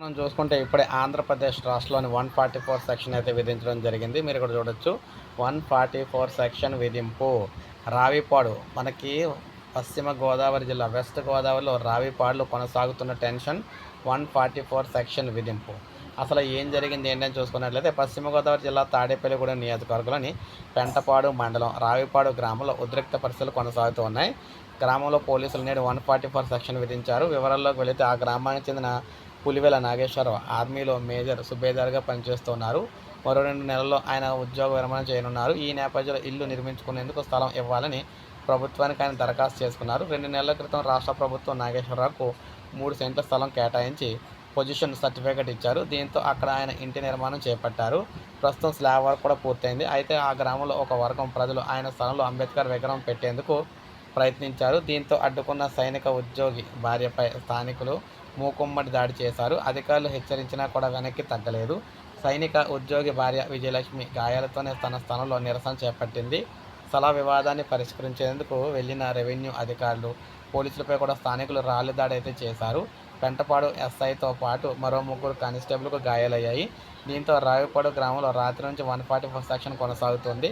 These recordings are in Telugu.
మనం చూసుకుంటే ఇప్పుడే ఆంధ్రప్రదేశ్ రాష్ట్రంలోని వన్ ఫార్టీ ఫోర్ సెక్షన్ అయితే విధించడం జరిగింది. మీరు ఇక్కడ చూడొచ్చు. వన్ ఫార్టీ ఫోర్ సెక్షన్ విధింపు. రావిపాడు మనకి పశ్చిమ గోదావరి జిల్లా వెస్ట్ గోదావరిలో రావిపాడులో కొనసాగుతున్న tension one forty four section విధింపు. అసలు ఏం జరిగింది ఏంటని చూసుకున్నట్లయితే పశ్చిమ గోదావరి జిల్లా తాడేపల్లిగూడెం నియోజకవర్గంలోని పెంటపాడు మండలం రావిపాడు గ్రామంలో ఉద్రిక్త పరిస్థితులు కొనసాగుతూ ఉన్నాయి. గ్రామంలో పోలీసులు నేడు వన్ ఫార్టీ ఫోర్ సెక్షన్ విధించారు. వివరాల్లోకి వెళితే ఆ గ్రామానికి చెందిన పులివెల నాగేశ్వరరావు ఆర్మీలో మేజర్ సుబేదార్గా పనిచేస్తున్నారు. మరో రెండు నెలల్లో ఆయన ఉద్యోగ విరమణ చేయనున్నారు. ఈ నేపథ్యంలో ఇల్లు నిర్మించుకునేందుకు స్థలం ఇవ్వాలని ప్రభుత్వానికి ఆయన దరఖాస్తు చేసుకున్నారు. రెండు నెలల క్రితం రాష్ట్ర ప్రభుత్వం నాగేశ్వరరావుకు మూడు సెంట్ల స్థలం కేటాయించి పొజిషన్ సర్టిఫికేట్ ఇచ్చారు. దీంతో అక్కడ ఆయన ఇంటి నిర్మాణం చేపట్టారు. ప్రస్తుతం స్లాబ్ వర్క్ కూడా పూర్తయింది. అయితే ఆ గ్రామంలో ఒక వర్గం ప్రజలు ఆయన స్థలంలో అంబేద్కర్ విగ్రహం పెట్టేందుకు ప్రయత్నించారు. దీంతో అడ్డుకున్న సైనిక ఉద్యోగి భార్యపై స్థానికులు మూకుమ్మడి దాడి చేశారు. అధికారులు హెచ్చరించినా కూడా వెనక్కి తగ్గలేదు. సైనిక ఉద్యోగి భార్య విజయలక్ష్మి గాయాలతోనే తన స్థానంలో నిరసన చేపట్టింది. స్థల వివాదాన్ని పరిష్కరించేందుకు వెళ్ళిన రెవెన్యూ అధికారులు పోలీసులపై కూడా స్థానికులు రాళ్ళ దాడి అయితే చేశారు. పెంటపాడు ఎస్ఐతో పాటు మరో ముగ్గురు కానిస్టేబుల్కు గాయాలయ్యాయి. దీంతో రావిపాడు గ్రామంలో రాత్రి నుంచి వన్ ఫార్టీ ఫోర్ సెక్షన్ కొనసాగుతుంది.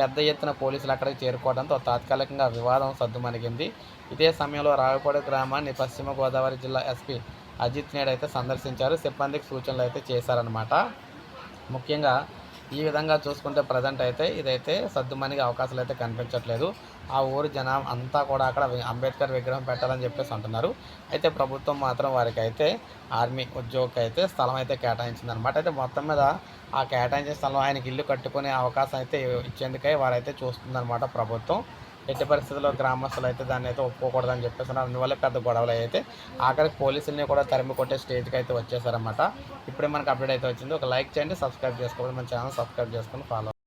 పెద్ద ఎత్తున పోలీసులు అక్కడికి చేరుకోవడంతో తాత్కాలికంగా వివాదం సద్దుమణిగింది. ఇదే సమయంలో రావిపాడు గ్రామాన్ని పశ్చిమ గోదావరి జిల్లా ఎస్పీ అజిత్ నేడు అయితే సందర్శించారు. సిబ్బందికి సూచనలు అయితే చేశారనమాట ముఖ్యంగా ఈ విధంగా చూసుకుంటే ప్రజెంట్ అయితే ఇదైతే సర్దుమణిగే అవకాశాలు అయితే కనిపించట్లేదు. ఆ ఊరు జనం అంతా కూడా అక్కడ అంబేద్కర్ విగ్రహం పెట్టాలని చెప్పేసి అంటున్నారు. అయితే ప్రభుత్వం మాత్రం వారికి అయితే ఆర్మీ ఉద్యోగికి అయితే స్థలం అయితే కేటాయించింది అనమాట అయితే మొత్తం మీద ఆ కేటాయించిన స్థలం ఆయనకి ఇల్లు కట్టుకునే అవకాశం అయితే ఇచ్చేందుకై వారైతే చూస్తుందన్నమాట ప్రభుత్వం. ఎట్టి పరిస్థితుల్లో గ్రామస్తులు అయితే దాన్ని అయితే ఒప్పుకోకూడదని చెప్పేసి అందువల్ల పెద్ద గొడవలు అయితే ఆఖరికి పోలీసుల్ని కూడా తరిమి కొట్టే స్టేజ్కి అయితే వచ్చేసారన్నమాట ఇప్పుడే మనకు అప్డేట్ అయితే వచ్చింది. ఒక లైక్ చేయండి సబ్స్క్రైబ్ చేసుకోవాలి మన ఛానల్ సబ్స్క్రైబ్ చేసుకొని ఫాలో